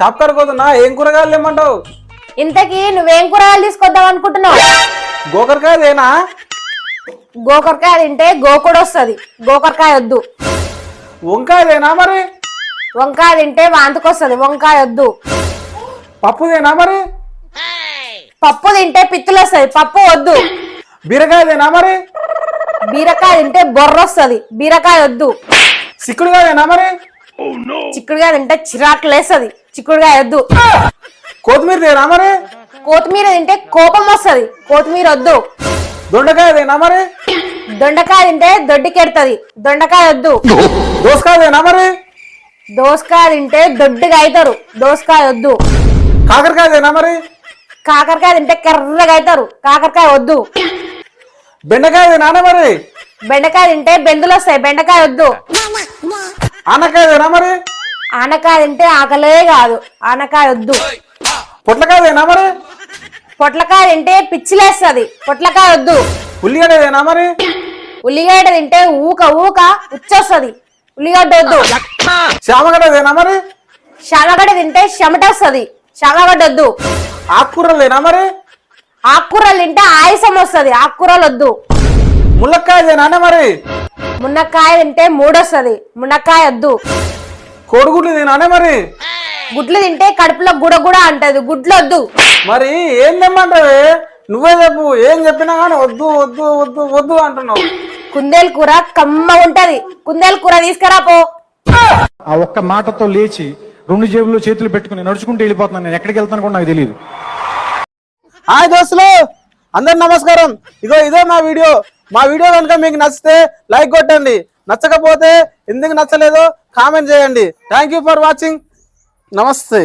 Shop కాడికి పోతున్నా ఏం కూరగాయలు ఇమ్మంటావు ఇంతకీ నువ్వేం కూరగాయలు తీసుకొద్దాం అనుకుంటున్నావు? గోకరకాయదేనా గోకరకాయ తింటే గోకుడు వస్తుంది. గోకరకాయ వద్దు. వంకాయదేనా మరి? వంకాయ తింటే వాంతికొస్తుంది వంకాయ వద్దు. పప్పుదేనా మరి? పప్పు తింటే పిత్తులు వస్తుంది. పప్పు వద్దు. బీరకాయదేనా మరి? బీరకాయ తింటే బొర్ర వస్తుంది. బీరకాయ వద్దు. సిక్కుడుగాయదేనా మరి? చిక్కుడుకాయ తింటే చిరాకులు వేస్తుంది చిక్కుడుకాయ వద్దు కొత్తిమీరదేనా మరి? కొత్తిమీర తింటే కోపం వస్తుంది. కొత్తిమీర వద్దు. దొండకాయదేనా మరి? దొండకాయ తింటే దొడ్డికెడుతుంది దొండకాయ వద్దు. దోసకాయదేనా మరి? దోసకాయ తింటే దొడ్డుగా అవుతారు దోసకాయ వద్దు. కాకరకాయదేనా మరి? కాకరకాయ తింటే కర్రగా అవుతారు కాకరకాయ వద్దు. బెండకాయదేనా మరి? బెండకాయ తింటే బెందులు వస్తాయి. బెండకాయ వద్దు. ఆనకాయదేనా మరి? ఆనకాయ తింటే ఆకలే కాదు. ఆనకాయ వద్దు. పొట్లకాయదేనా మరి? పొట్లకాయ తింటే పిచ్చిలేస్తుంది పొట్లకాయ వద్దు. ఉల్లిగడ్డదేనా మరి? ఉల్లిగడ్డ తింటే ఊక ఊక ఉచ్చొస్తుంది. ఉల్లిగడ్డ వద్దు. శామగడ్డదేనా మరి? శనగడ్డ తింటే చెమట వస్తుంది. శనగడ్డ వద్దు. ఆకుకూరలేనా మరి? ఆకుకూరలు తింటే ఆయాసం వస్తుంది. ఆకుకూరలు వద్దు. ములక్కాయదేనా మరి? మునక్కాయ తింటే మూడొస్తుంది. మునక్కాయ వద్దు. కోడిగుడ్లుదేనా మరి. గుడ్లు తింటే కడుపులో గుడగుడ అంటది. గుడ్లు వద్దు. మరి ఏం తెమ్మంటావే? నువ్వే చెప్పు. ఏం చెప్పినా కానీ వద్దు వద్దు వద్దు వద్దు అంటున్నావు. కుందేలు కూర కమ్మ ఉంటది. కుందేలు కూర తీసుకురా పో. ఆ ఒక్క మాటతో లేచి రెండు జేబుల్లో చేతులు పెట్టుకుని నడుచుకుంటూ వెళ్ళిపోతున్నాను. నేను ఎక్కడికి వెళ్తాను కూడా నాకు తెలియదు హాయ్ దోస్తులు. అందరు నమస్కారం. ఇగో ఇదే మా వీడియో. మా వీడియో కనుక మీకు నచ్చితే లైక్ కొట్టండి. నచ్చకపోతే ఎందుకు నచ్చలేదో కామెంట్ చేయండి. థ్యాంక్ యూ ఫర్ వాచింగ్ నమస్తే.